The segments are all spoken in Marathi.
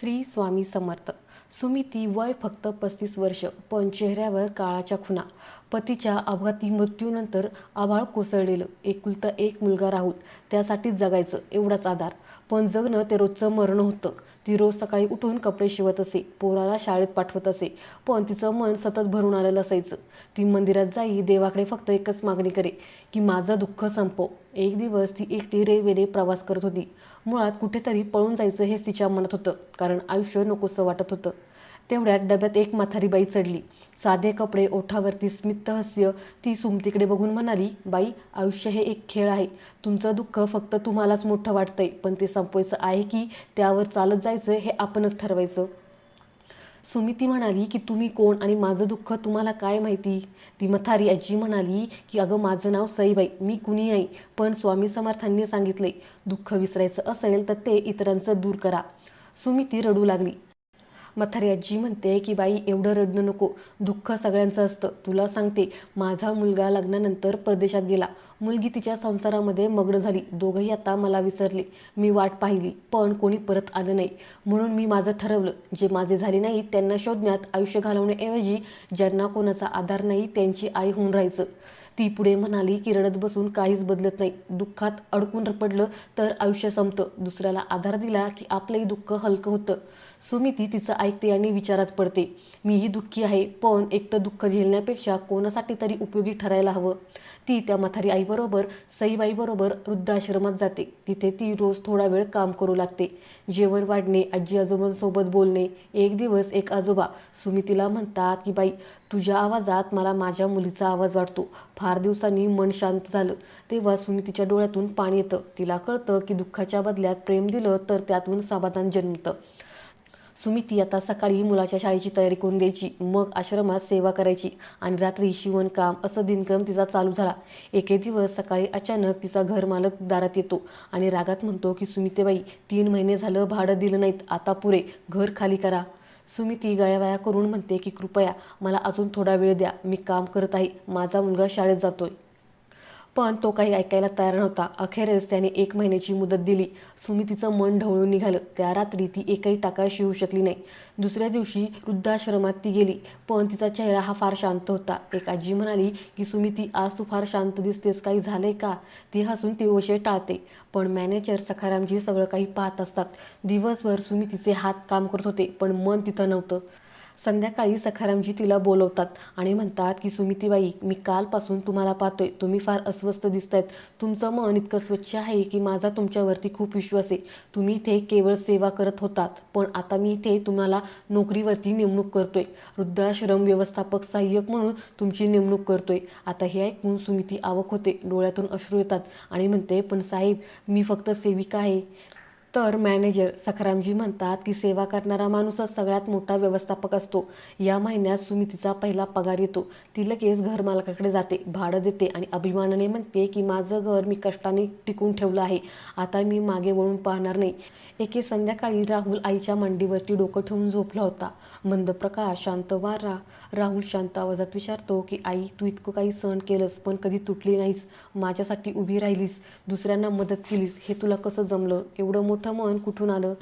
श्री स्वामी समर्थ. सुमिती वय फक्त पस्तीस वर्ष. पण चेहऱ्यावर काळाच्या खुणा. पतीच्या अपघाती मृत्यूनंतर आभाळ कोसळलेलं एकुलता एक मुलगा राहूल त्यासाठीच जगायचं एवढाच आधार. पण जगणं ते रोजचं मरण होतं. ती रोज सकाळी उठून कपडे शिवत असे पोराला शाळेत पाठवत असे पण तिचं मन सतत भरून आलेलं असायचं ती मंदिरात जाई देवाकडे फक्त एकच मागणी करे की माझं दुःख संपव एक दिवस ती एकटी रेल्वेने प्रवास करत होती. मुळात कुठेतरी पळून जायचं हेच तिच्या मनात होतं कारण आयुष्य नकोसं वाटत होतं. तेवढ्यात डब्यात एक म्हातारी बाई चढली. साधे कपडे ओठावरती स्मित हास्य ती सुमतीकडे बघून म्हणाली बाई आयुष्य हे एक खेळ आहे. तुमचं दुःख फक्त तुम्हालाच मोठं वाटतंय. पण ते संपवायचं आहे की त्यावर चालत जायचं हे आपणच ठरवायचं. सुमिती म्हणाली की तुम्ही कोण आणि माझं दुःख तुम्हाला काय माहिती? ती मथारी आजी म्हणाली की अगं माझं नाव सईबाई. मी कुणी नाही. पण स्वामी समर्थांनी सांगितले दुःख विसरायचं असेल तर ते इतरांचं दूर करा. सुमिती रडू लागली. म्हातारी आजी म्हणते की बाई एवढं रडणं नको. दुःख सगळ्यांचं असतं. तुला सांगते माझा मुलगा लग्नानंतर परदेशात गेला. मुलगी तिच्या संसारामध्ये मग्न झाली. दोघंही आता मला विसरले. मी वाट पाहिली पण कोणी परत आलं नाही. म्हणून मी माझं ठरवलं जे माझे झाले नाही त्यांना शोधण्यात आयुष्य घालवण्याऐवजी ज्यांना कोणाचा आधार नाही त्यांची आई होऊन राहायचं. ती पुढे म्हणाली की रडत बसून काहीच बदलत नाही. दुःखात अडकून पडलं तर आयुष्य संपतं. दुसऱ्याला आधार दिला की आपलंही दुःख हलकं होतं. सुमिती तिचं ऐकते आणि विचारात पडते. मीही दुःखी आहे पण एकटं दुःख झेलण्यापेक्षा कोणासाठी तरी उपयोगी ठरायला हवं. ती त्या म्हातारी आईबरोबर सईबाईबरोबर वृद्धाश्रमात जाते. तिथे ती रोज थोडा वेळ काम करू लागते. जेवण वाढणे आजी आजोबांसोबत बोलणे एक दिवस एक आजोबा. सुमितीला म्हणतात की बाई तुझ्या आवाजात मला माझ्या मुलीचा आवाज वाटतो. फार दिवसांनी मन शांत झालं. तेव्हा सुमितीच्या डोळ्यातून पाणी येतं. तिला कळतं की दुःखाच्या बदल्यात प्रेम दिलं तर त्यातून समाधान जन्मतं. सुमिती आता सकाळी मुलाच्या शाळेची तयारी करून द्यायची. मग आश्रमात सेवा करायची आणि रात्री शिवणकाम असं दिनक्रम तिचा चालू झाला. एके दिवस सकाळी अचानक तिचा घरमालक दारात येतो आणि रागात म्हणतो की सुमितेबाई तीन महिने झालं भाडं दिलं नाहीत. आता पुरे घर खाली करा. सुमिती गयावया करून म्हणते की कृपया मला अजून थोडा वेळ द्या. मी काम करत आहे. माझा मुलगा शाळेत जातोय. पण तो काही ऐकायला तयार नव्हता. अखेरच त्याने एक महिन्याची मुदत दिली. सुमितीचं मन ढवळून निघालं. त्या रात्री ती एकही टाकाशी होऊ शकली नाही. दुसऱ्या दिवशी वृद्धाश्रमात ती गेली पण तिचा चेहरा हा फार शांत होता. एक आजी म्हणाली की सुमिती आज तू फार शांत दिसतेस. काही झालंय का? ती हसून ती विषय टाळते. पण मॅनेजर सखारामजी सगळं काही पाहत असतात. दिवसभर सुमितीचे हात काम करत होते पण मन तिथं नव्हतं. संध्याकाळी सखारामजी तिला बोलवतात आणि म्हणतात की सुमितीबाई मी कालपासून तुम्हाला पाहतोय. तुम्ही फार अस्वस्थ दिसतायत. तुमचं मन इतकं स्वच्छ आहे की माझा तुमच्यावरती खूप विश्वास आहे. तुम्ही इथे केवळ सेवा करत होतात पण आता मी इथे तुम्हाला नोकरीवरती नेमणूक करतोय. वृद्धाश्रम व्यवस्थापक सहाय्यक म्हणून तुमची नेमणूक करतोय. आता हे ऐकून सुमिती आवक होते. डोळ्यातून अश्रू येतात आणि म्हणते पण साहेब मी फक्त सेविका आहे. तर मॅनेजर सखारामजी म्हणतात की सेवा करणारा माणूसच सगळ्यात मोठा व्यवस्थापक असतो. या महिन्यात सुमितीचा पहिला पगार येतो. ती लगेच घर मालकाकडे जाते भाडं देते आणि अभिमानाने म्हणते की माझं घर मी कष्टाने टिकून ठेवलं आहे. आता मी मागे वळून पाहणार नाही. एके संध्याकाळी राहुल आईच्या मांडीवरती डोकं ठेवून झोपला होता. मंद प्रकाश शांत वारा. राहुल शांत आवाजात विचारतो की आई तू इतकं काही सहन केलंस पण कधी तुटली नाहीस. माझ्यासाठी उभी राहिलीस. दुसऱ्यांना मदत केलीस. हे तुला कसं जमलं? एवढं मोठं मन कुठून आलं?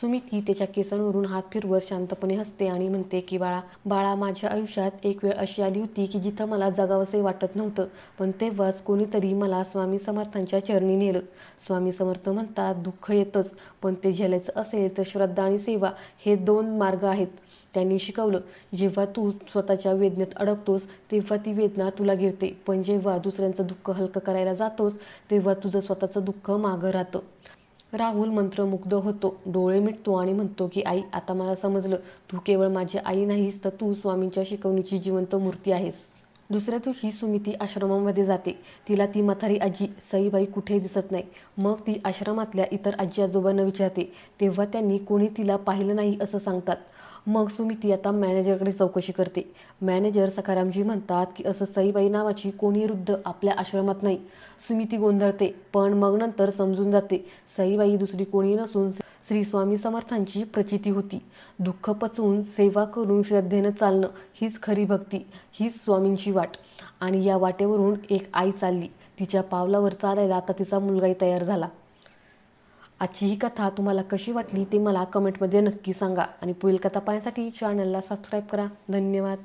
सुमित ही त्याच्या केसांवरून हात फिरवत शांतपणे हसते आणि म्हणते की बाळा बाळा माझ्या आयुष्यात एक वेळ अशी आली होती की जिथं मला जगावंसे वाटत नव्हतं. पण तेव्हाच कोणीतरी मला स्वामी समर्थांच्या चरणी नेलं. स्वामी समर्थ म्हणतात दुःख येतंच पण ते झेलायचं असेल तर श्रद्धा आणि सेवा हे दोन मार्ग आहेत. त्यांनी शिकवलं जेव्हा तू स्वतःच्या वेदनेत अडकतोस तेव्हा ती वेदना तुला गिरते पण जेव्हा दुसऱ्यांचं दुःख हलकं करायला जातोस तेव्हा तुझं स्वतःचं दुःख मागं राहतं. राहुल मंत्रमुग्ध होतो. डोळे मिटतो आणि म्हणतो की आई आता मला समजलं. तू केवळ माझी आई नाहीस तर तू स्वामींच्या शिकवणीची जिवंत मूर्ती आहेस. दुसऱ्या दिवशी सुमिती आश्रमामध्ये जाते. तिला ती म्हातारी आजी सईबाई कुठेही दिसत नाही. मग ती आश्रमातल्या इतर आजी आजोबांना विचारते. तेव्हा त्यांनी कोणी तिला पाहिलं नाही असं सांगतात. मग सुमिती आता मॅनेजरकडे चौकशी करते. मॅनेजर सखारामजी म्हणतात की असं सईबाई नावाची कोणी वृद्ध आपल्या आश्रमात नाही. सुमिती गोंधळते पण मग नंतर समजून जाते. सईबाई दुसरी कोणी नसून श्री स्वामी समर्थांची प्रचिती होती. दुःख पचवून सेवा करून श्रद्धेनं चालणं हीच खरी भक्ती हीच स्वामींची वाट. आणि या वाटेवरून एक आई चालली. तिच्या पावलावर चालायला आता तिचा मुलगाही तयार झाला. आजची ही कथा तुम्हाला कशी वाटली ते मला कमेंटमध्ये नक्की सांगा. आणि पुढील कथा पाहण्यासाठी चॅनलला सबस्क्राईब करा. धन्यवाद.